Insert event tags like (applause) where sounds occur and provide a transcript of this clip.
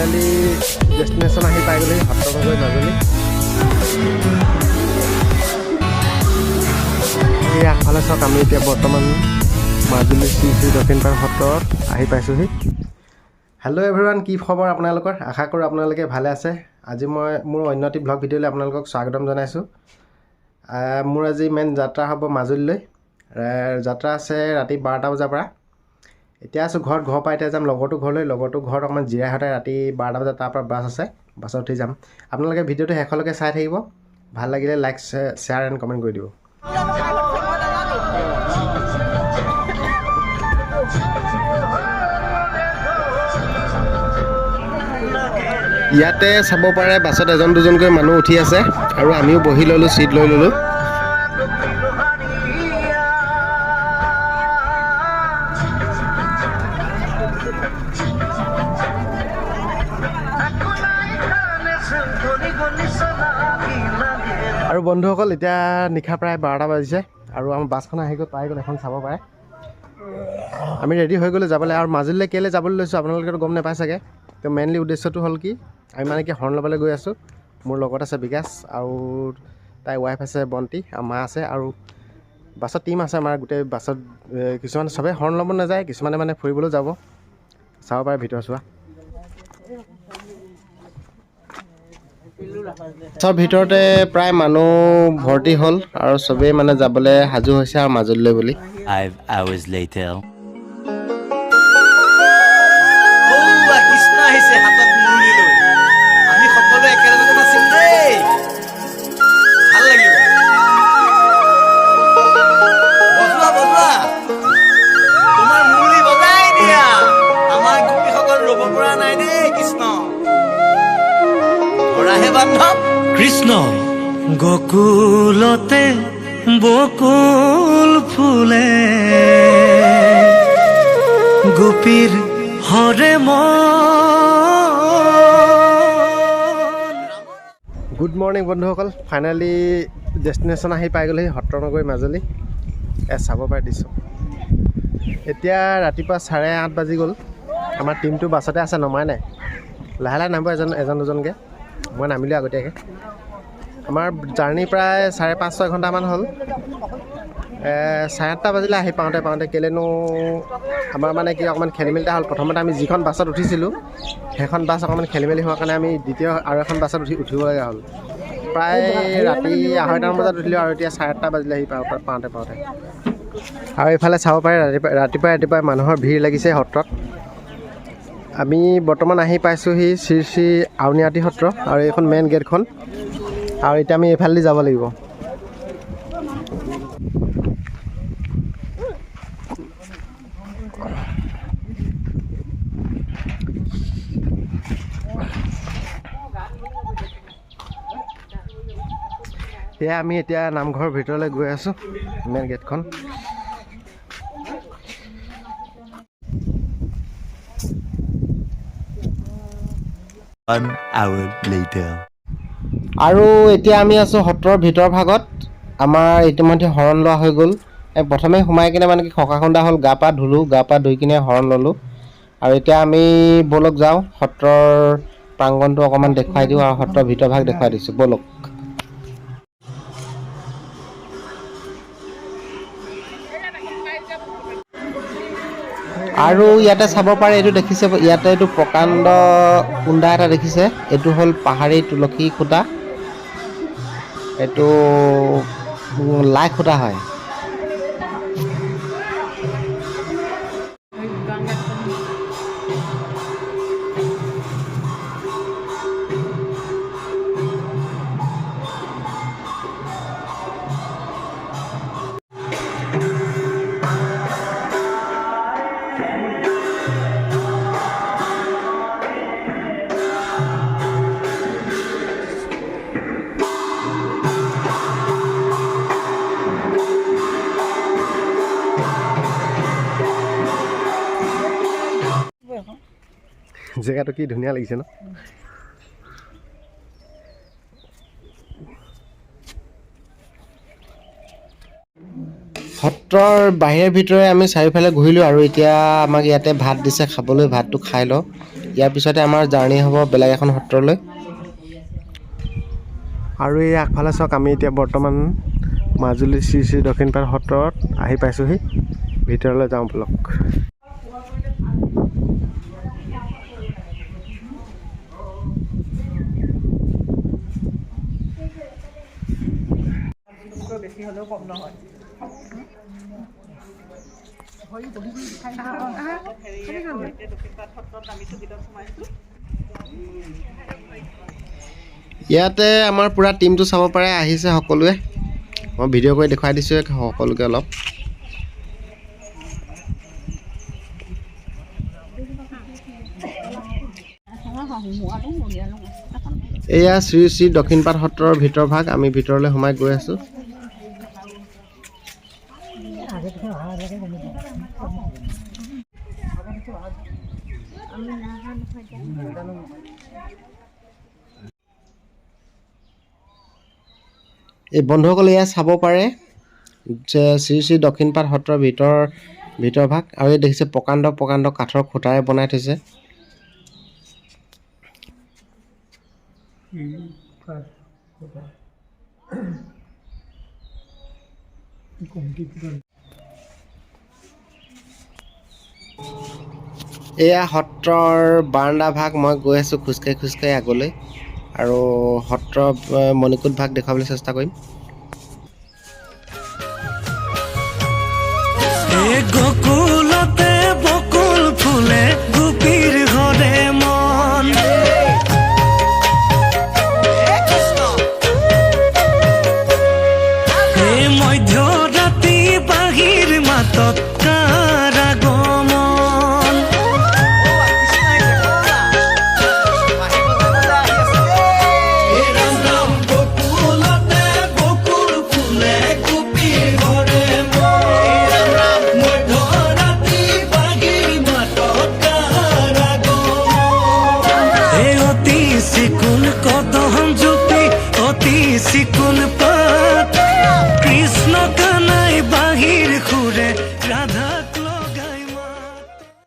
Finally destination আহি পাই গ'লেহি সত্ৰনগৰী মাজুলী আগফালে চাওক আমি এতিয়া বৰ্তমান মাজুলী শ্ৰী শ্ৰী দক্ষিণপাট সত্ৰত আহি পাইছোঁহি। হেল্ল' এভৰিৱান কি খবৰ আপোনালোকৰ? আশা কৰোঁ আপোনালোকে ভালে আছে। আজি মই মোৰ অন্য এটি ব্লগ ভিডিঅ'লৈ আপোনালোকক স্বাগতম জনাইছোঁ। মোৰ আজি মেইন যাত্ৰা হ'ব মাজুলীলৈ। যাত্ৰা আছে ৰাতি বাৰটা বজাৰ পৰা। এতিয়া আছোঁ ঘৰত ঘৰৰ পৰা এতিয়া যাম লগৰটো ঘৰলৈ লগৰটো ঘৰত অকণমান জিৰাই সদায় ৰাতি বাৰটা বজাত তাৰ পৰা বাছ আছে বাছত উঠি যাম। আপোনালোকে ভিডিঅ'টো শেষলৈকে চাই থাকিব ভাল লাগিলে লাইক শ্বেয়াৰ এণ্ড কমেণ্ট কৰি দিব। ইয়াতে চাব পাৰে বাছত এজন দুজনকৈ মানুহ উঠি আছে আৰু আমিও বহি ল'লোঁ ছিট লৈ ল'লোঁ। আৰু বন্ধুসকল এতিয়া নিশা প্ৰায় বাৰটা বাজিছে আৰু আমাৰ বাছখন আহি গ'ল পাই গ'ল এখন চাব পাৰে। আমি ৰেডি হৈ গ'লোঁ যাবলৈ। আৰু মাজুলীলৈ কেলৈ যাবলৈ লৈছোঁ আপোনালোকেতো গম নাপায় চাগে। তো মেইনলি উদ্দেশ্যটো হ'ল কি আমি মানে কি হৰ্ণ ল'বলৈ গৈ আছোঁ। মোৰ লগত আছে বিকাশ আৰু তাইৰ ৱাইফ আছে বন্তি আৰু মা আছে আৰু বাছত টীম আছে আমাৰ। গোটেই বাছত কিছুমানে চবেই হৰ্ণ ল'ব নাযায় কিছুমানে মানে ফুৰিবলৈও যাব। চাব পাৰে ভিতৰ চোৱা। চব ভিতৰতে প্ৰায় মানুহ ভৰ্তি হ'ল আৰু চবেই মানে যাবলৈ সাজু হৈছে আৰু মাজুলীলৈ বুলি। Later. বৌৱা কৃষ্ণ। ধৰাহে বান্ধৱ কৃষ্ণ। গকুলতে বকুল ফুলে। গোপীৰ হৰে মন গুড মৰ্ণিং বন্ধুসকল। ফাইনেলি ডেষ্টিনেশ্যন আহি পাই গ'লেহি সত্ৰনগৰী মাজুলী। এ চাব পাৰে দিছোঁ এতিয়া ৰাতিপুৱা চাৰে আঠ বাজি গ'ল। আমাৰ টীমটো বাছতে আছে নমাই নাই। লাহে লাহে নামিব এজন এজন দুজনকৈ। মই নামিলোঁ আগতীয়াকৈ। আমাৰ জাৰ্ণি প্ৰায় চাৰে পাঁচ ছয় ঘণ্টামান হ'ল। চাৰে আঠটা বাজিলে আহি পাওঁতে পাওঁতে কেলেনো আমাৰ মানে কি অকণমান খেলি মেলি হ'ল। প্ৰথমতে আমি যিখন বাছত উঠিছিলোঁ সেইখন বাছ অকণমান খেলি মেলি হোৱাৰ কাৰণে আমি দ্বিতীয় আৰু এখন বাছত উঠি উঠিবলগীয়া হ'ল। প্ৰায় ৰাতি আঢ়ৈটামান বজাত উঠিলোঁ আৰু এতিয়া চাৰে আঠটা বাজিলে আহি পাওঁ পাওঁতে পাওঁতে। আৰু এইফালে চাব পাৰে ৰাতিপুৱা ৰাতিপুৱাই ৰাতিপুৱাই মানুহৰ ভিৰ লাগিছে সত্ৰত। আমি বৰ্তমান আহি পাইছোঁহি শ্ৰী শ্ৰী আউনীআটী সত্ৰ আৰু এইখন মেইন গেটখন আৰু এতিয়া আমি এইফালেদি যাব লাগিব। সেয়া আমি এতিয়া নামঘৰৰ ভিতৰলৈ গৈ আছোঁ মেইন গেটখন আৰু এতিয়া আমি আছোঁ সত্ৰৰ ভিতৰ ভাগত। আমাৰ ইতিমধ্যে শৰণ লোৱা হৈ গ'ল। প্ৰথমে সোমাই কিনে মানে কি খকা খুন্দা হ'ল গা পা ধুলোঁ গা পা ধুই কিনে শৰণ ল'লোঁ। আৰু এতিয়া আমি ব'লক যাওঁ সত্ৰৰ প্ৰাংগণটো অকণমান দেখুৱাই দিওঁ আৰু সত্ৰৰ ভিতৰ ভাগ দেখুৱাই দিছোঁ। ব'লক। আৰু ইয়াতে চাব পাৰে এইটো দেখিছে ইয়াতে এইটো প্ৰকাণ্ড কুণ্ডা এটা দেখিছে। এইটো হ'ল পাহাৰী তুলসী খুটা। এইটো লাই খুটা হয়। জেগাটো কি ধুনীয়া লাগিছে ন? সত্ৰৰ বাহিৰে ভিতৰে আমি চাৰিওফালে ঘূৰিলোঁ আৰু এতিয়া আমাক ইয়াতে ভাত দিছে খাবলৈ ভাতটো খাই লওঁ। ইয়াৰ পিছতে আমাৰ জাৰ্ণি হ'ব বেলেগ এখন সত্ৰলৈ। আৰু এই আগফালে চাওক আমি এতিয়া বৰ্তমান মাজুলী শ্ৰী শ্ৰী দক্ষিণপাট সত্ৰত আহি পাইছোঁহি। ভিতৰলৈ যাওঁ বলক। ইয়াতে আমাৰ পূৰা টীমটো চাব পাৰে আহিছে সকলোৱে মই ভিডিঅ' কৰি দেখুৱাই দিছোঁ সকলোকে অলপ এয়া শ্ৰী শ্ৰী দক্ষিণপাট সত্ৰৰ ভিতৰ ভাগ আমি ভিতৰলৈ সোমাই গৈ আছোঁ এই বন্ধুসকলে এয়া চাব পাৰে যে শ্ৰী শ্ৰী দক্ষিণপাট সত্ৰৰ ভিতৰ ভিতৰ ভাগ আৰু এই দেখিছে প্ৰকাণ্ড প্ৰকাণ্ড কাঠৰ খুঁটাৰে বনাই থৈছে। (coughs) এয়া সত্ৰৰ বাৰাণ্ডা ভাগ মই গৈ আছোঁ খোজকাঢ়ি খোজকাঢ়ি আগলৈ। আৰু সত্ৰ মণিকূট ভাগ দেখুৱাবলৈ চেষ্টা কৰিম। অতি সিকুন কত হম জুপি অতি সিকুন